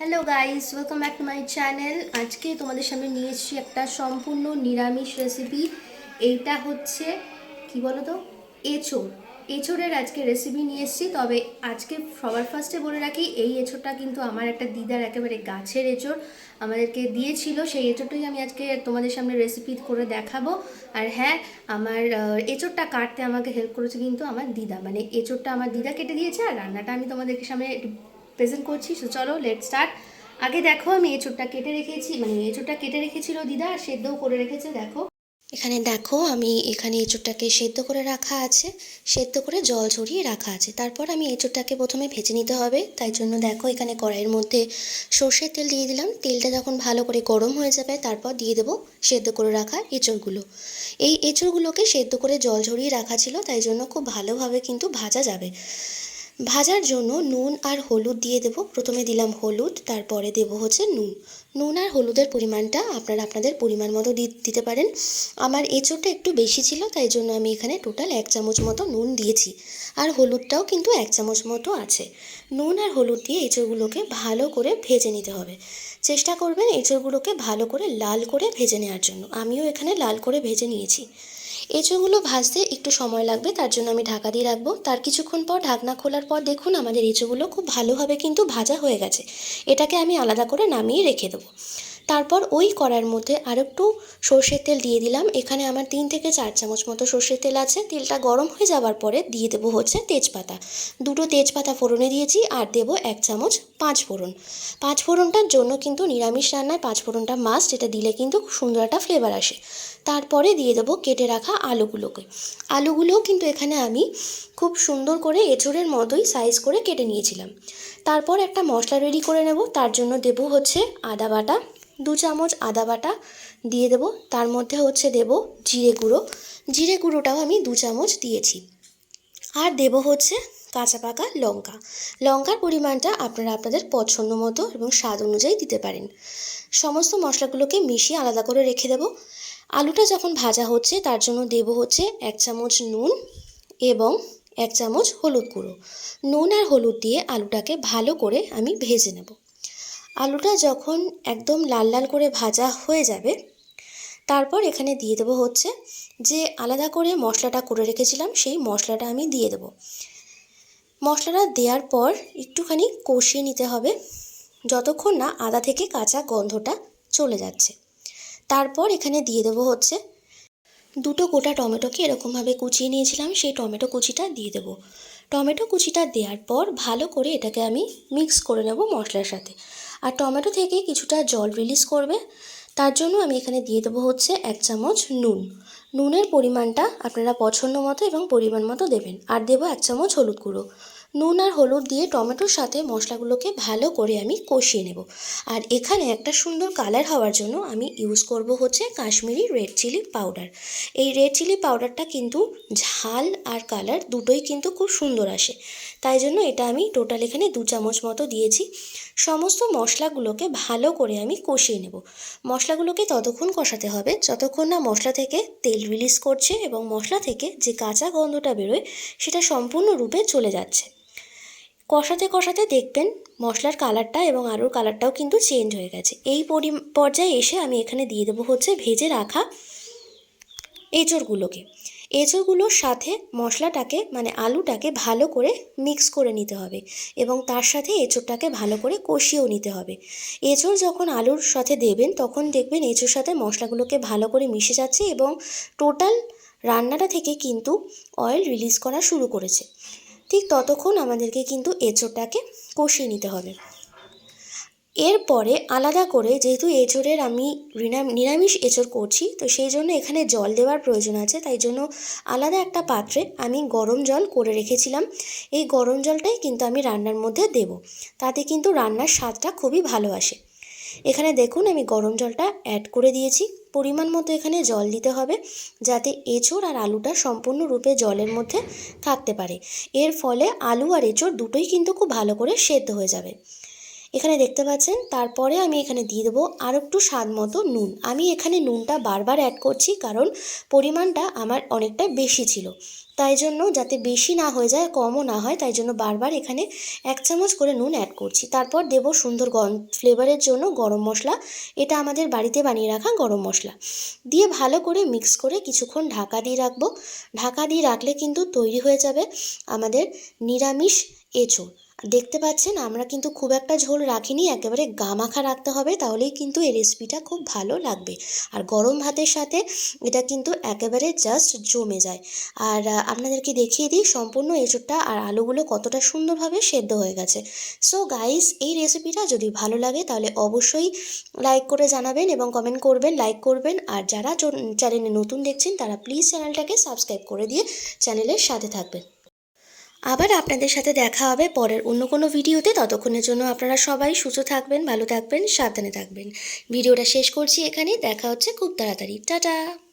Hello guys welcome back to my channel আজকে তোমাদের সামনে নিয়ে এসেছি একটা সম্পূর্ণ নিরামিষ রেসিপি এইটা হচ্ছে, কি বলো তো এঁচোড়। এঁচোড়ের আজকে রেসিপি নিয়ে এসেছি। তবে আজকে সবার ফার্স্টে বলে রাখি, এই এঁচোড়টা কিন্তু আমার একটা দিদার একেবারে গাছের এঁচোড়। আমাদেরকে দিয়েছিল, সেই এঁচোড়টাই আমি আজকে তোমাদের সামনে রেসিপি করে দেখাবো। আর হ্যাঁ আমার এঁচোড়টা কাটতে আমাকে হেল্প করেছে কিন্তু আমার দিদা। মানে এঁচোড়টা আমার দিদা কেটে দিয়েছে, আর রান্নাটা আমি তোমাদেরকে সামনে প্রেজেন্ট করছি, সো চলো লেট স্টার্ট আগে দেখো, আমি এঁচোড়টা কেটে রেখেছি মানে এঁচোড়টা কেটে রেখেছিল দিদা, আর সেদ্ধও করে রেখেছে, দেখো। এখানে দেখো, আমি এখানে এঁচোড়টাকে সেদ্ধ করে রাখা আছে, সেদ্ধ করে জল ঝরিয়ে রাখা আছে। তারপর আমি এঁচোড়টাকে প্রথমে ভেজে নিতে হবে, তাই জন্য দেখো, এখানে কড়াইয়ের মধ্যে সর্ষের তেল দিয়ে দিলাম। তেলটা যখন ভালো করে গরম হয়ে যাবে, তারপর দিয়ে দেবো সেদ্ধ করে রাখা এঁচোড়গুলো। এই এঁচোড়গুলোকে সেদ্ধ করে জল ঝরিয়ে রাখা ছিল, তাই জন্য খুব ভালোভাবে কিন্তু ভাজা যাবে। ভাজার জন্য নুন আর হলুদ দিয়ে দেবো। প্রথমে দিলাম হলুদ, তারপরে দেবো হচ্ছে নুন। নুন আর হলুদের পরিমাণটা আপনারা আপনাদের পরিমাণ মতো দিতে পারেন। আমার এঁচোড়টা একটু বেশি ছিল, তাই জন্য আমি এখানে টোটাল এক চামচ মতো নুন দিয়েছি। আর হলুদটাও কিন্তু এক চামচ মতো আছে। নুন আর হলুদ দিয়ে এঁচোড়গুলোকে ভালো করে ভেজে নিতে হবে। চেষ্টা করবেন এঁচোড়গুলোকে ভালো করে লাল করে ভেজে নেওয়ার জন্য। আমিও এখানে লাল করে ভেজে নিয়েছি। এঁচোড়গুলো ভাজতে একটু সময় লাগবে, তার জন্য আমি ঢাকা দিয়ে রাখব। তার কিছুক্ষণ পর ঢাকনা খোলার পর দেখুন আমাদের এঁচোগুলো খুব ভালোভাবে কিন্তু ভাজা হয়ে গেছে। এটাকে আমি আলাদা করে নামিয়ে রেখে দেবো। তারপর ওই কড়ার মধ্যে আর একটু সর্ষের তেল দিয়ে দিলাম। এখানে আমার তিন থেকে চার চামচ মতো সর্ষের তেল আছে। তেলটা গরম হয়ে যাওয়ার পরে দিয়ে দেবো হচ্ছে তেজপাতা। দুটো তেজপাতা ফোড়নে দিয়েছি আর দেবো এক চামচ পাঁচ ফোড়ন। পাঁচ ফোড়নটার জন্য কিন্তু নিরামিষ রান্নায় পাঁচ ফোড়নটা মাস্ট এটা দিলে কিন্তু খুব সুন্দর একটা ফ্লেভার আসে। তারপরে দিয়ে দেবো কেটে রাখা আলুগুলোকে। আলুগুলোও কিন্তু এখানে আমি খুব সুন্দর করে এঁচোড়ের মতোই সাইজ করে কেটে নিয়েছিলাম। তারপর একটা মশলা রেডি করে নেব। তার জন্য দেবো হচ্ছে আদা বাটা। দু চামচ আদা বাটা দিয়ে দেবো। তার মধ্যে হচ্ছে দেব জিরে গুঁড়ো। জিরে গুঁড়োটাও আমি দু চামচ দিয়েছি। আর দেব হচ্ছে কাঁচা পাকা লঙ্কা। লঙ্কার পরিমাণটা আপনারা আপনাদের পছন্দ মতো এবং স্বাদ অনুযায়ী দিতে পারেন। সমস্ত মশলাগুলোকে মিশিয়ে আলাদা করে রেখে দেব। আলুটা যখন ভাজা হচ্ছে, তার জন্য দেব হচ্ছে এক চামচ নুন এবং এক চামচ হলুদ গুঁড়ো। নুন আর হলুদ দিয়ে আলুটাকে ভালো করে আমি ভেজে নেব। আলুটা যখন একদম লাল লাল করে ভাজা হয়ে যাবে, তারপর এখানে দিয়ে দেবো হচ্ছে যে আলাদা করে মশলাটা করে রেখেছিলাম, সেই মশলাটা আমি দিয়ে দেবো। মশলাটা দেওয়ার পর একটুখানি কষিয়ে নিতে হবে, যতক্ষণ না আদা থেকে কাঁচা গন্ধটা চলে যাচ্ছে। তারপর এখানে দিয়ে দেবো হচ্ছে দুটো গোটা টমেটোকে এরকমভাবে কুচিয়ে নিয়েছিলাম, সেই টমেটো কুচিটা দিয়ে দেবো। টমেটো কুচিটা দেওয়ার পর ভালো করে এটাকে আমি মিক্স করে নেব মশলার সাথে। আর টমেটো থেকে কিছুটা জল রিলিজ করবে। তার জন্য আমি এখানে দিয়ে দেবো হচ্ছে এক চামচ নুন। নুনের পরিমাণটা আপনারা পছন্দ মতো এবং পরিমাণ মতো দেবেন। আর দেবো এক চামচ হলুদ গুঁড়ো। নুন আর হলুদ দিয়ে টমেটোর সাথে মশলাগুলোকে ভালো করে আমি কষিয়ে নেব। আর এখানে একটা সুন্দর কালার হওয়ার জন্য আমি ইউজ করব হচ্ছে কাশ্মীরি রেড চিলি পাউডার এই রেড চিলি পাউডারটা কিন্তু ঝাল আর কালার দুটোই কিন্তু খুব সুন্দর আসে। তাই জন্য এটা আমি টোটাল এখানে দু চামচ মতো দিয়েছি। সমস্ত মশলাগুলোকে ভালো করে আমি কষিয়ে নেব। মশলাগুলোকে ততক্ষণ কষাতে হবে। যতক্ষণ না মশলা থেকে তেল রিলিজ করছে এবং মশলা থেকে যে কাঁচা গন্ধটা বেরোয়, সেটা সম্পূর্ণরূপে চলে যাচ্ছে। কষাতে কষাতে দেখবেন মশলার কালারটা এবং আলুর কালারটাও কিন্তু চেঞ্জ হয়ে গেছে। এই পরি, পর্যায়ে এসে আমি এখানে দিয়ে দেবো হচ্ছে ভেজে রাখা এঁচড়গুলোকে। এঁচড়গুলোর সাথে মশলাটাকে মানে আলুটাকে ভালো করে মিক্স করে নিতে হবে এবং তার সাথে এঁচড়টাকে ভালো করে কষিয়েও নিতে হবে। এঁচড় যখন আলুর সাথে দেবেন, তখন দেখবেন এঁচড়র সাথে মশলাগুলোকে ভালো করে মিশে যাচ্ছে এবং টোটাল রান্নাটা থেকে কিন্তু অয়েল রিলিজ করা শুরু করেছে। ঠিক ততক্ষণ আমাদেরকে কিন্তু এঁচড়টাকে কষিয়ে নিতে হবে। এরপরে আলাদা করে যেহেতু এঁচড়ের আমি নিরামিষ এঁচড় করছি, তো সেই জন্য এখানে জল দেওয়ার প্রয়োজন আছে। তাই জন্য আলাদা একটা পাত্রে আমি গরম জল করে রেখেছিলাম। এই গরম জলটাই কিন্তু আমি রান্নার মধ্যে দেব। তাতে কিন্তু রান্নার স্বাদটা খুবই ভালো আসে। এখানে দেখুন, আমি গরম জলটা অ্যাড করে দিয়েছি। পরিমাণ মতো এখানে জল দিতে হবে যাতে এঁচড় আর আলুটা সম্পূর্ণরূপে জলের মধ্যে থাকতে পারে। এর ফলে আলু আর এঁচড় দুটোই কিন্তু খুব ভালো করে সেদ্ধ হয়ে যাবে। এখানে দেখতে পাচ্ছেন, তারপরে আমি এখানে দিয়ে দেবো আর একটু স্বাদ মতো নুন। আমি এখানে নুনটা বারবার অ্যাড করছি কারণ পরিমাণটা আমার অনেকটা বেশি ছিল। তাই জন্য যাতে বেশি না হয়ে যায়, কমও না হয়, তাই জন্য বারবার এখানে এক চামচ করে নুন অ্যাড করছি। তারপর দেব সুন্দর ফ্লেভারের জন্য গরম মশলা। এটা আমাদের বাড়িতে বানিয়ে রাখা গরম মশলা। দিয়ে ভালো করে মিক্স করে কিছুক্ষণ ঢাকা দিয়ে রাখব। ঢাকা দিয়ে রাখলে কিন্তু তৈরি হয়ে যাবে আমাদের নিরামিষ এঁচোড় দেখতে পাচ্ছেন, আমরা কিন্তু খুব একটা ঝোল রাখিনি, একেবারে গামাখা রাখতে হবে, তাহলেই কিন্তু এই রেসিপিটা খুব ভালো লাগবে। আর গরম ভাতের সাথে এটা কিন্তু একেবারে জাস্ট জমে যায়। আর আপনাদেরকে দেখিয়ে দিই, সম্পূর্ণ এঁচোড়টা আর আলুগুলো কতটা সুন্দরভাবে সেদ্ধ হয়ে গেছে। সো গাইস এই রেসিপিটা যদি ভালো লাগে, তাহলে অবশ্যই লাইক করে জানাবেন এবং কমেন্ট করবেন লাইক করবেন। আর যারা চ্যানেলে নতুন দেখছেন, তারা প্লিজ চ্যানেলটাকে সাবস্ক্রাইব করে দিয়ে চ্যানেলের সাথে থাকবেন। আবার আপনাদের সাথে দেখা হবে পরের অন্য কোনো ভিডিওতে। ততক্ষণের জন্য আপনারা সবাই সুস্থ থাকবেন, ভালো থাকবেন, সাবধানে থাকবেন। ভিডিওটা শেষ করছি এখানে দেখা হচ্ছে খুব তাড়াতাড়ি। টাটা!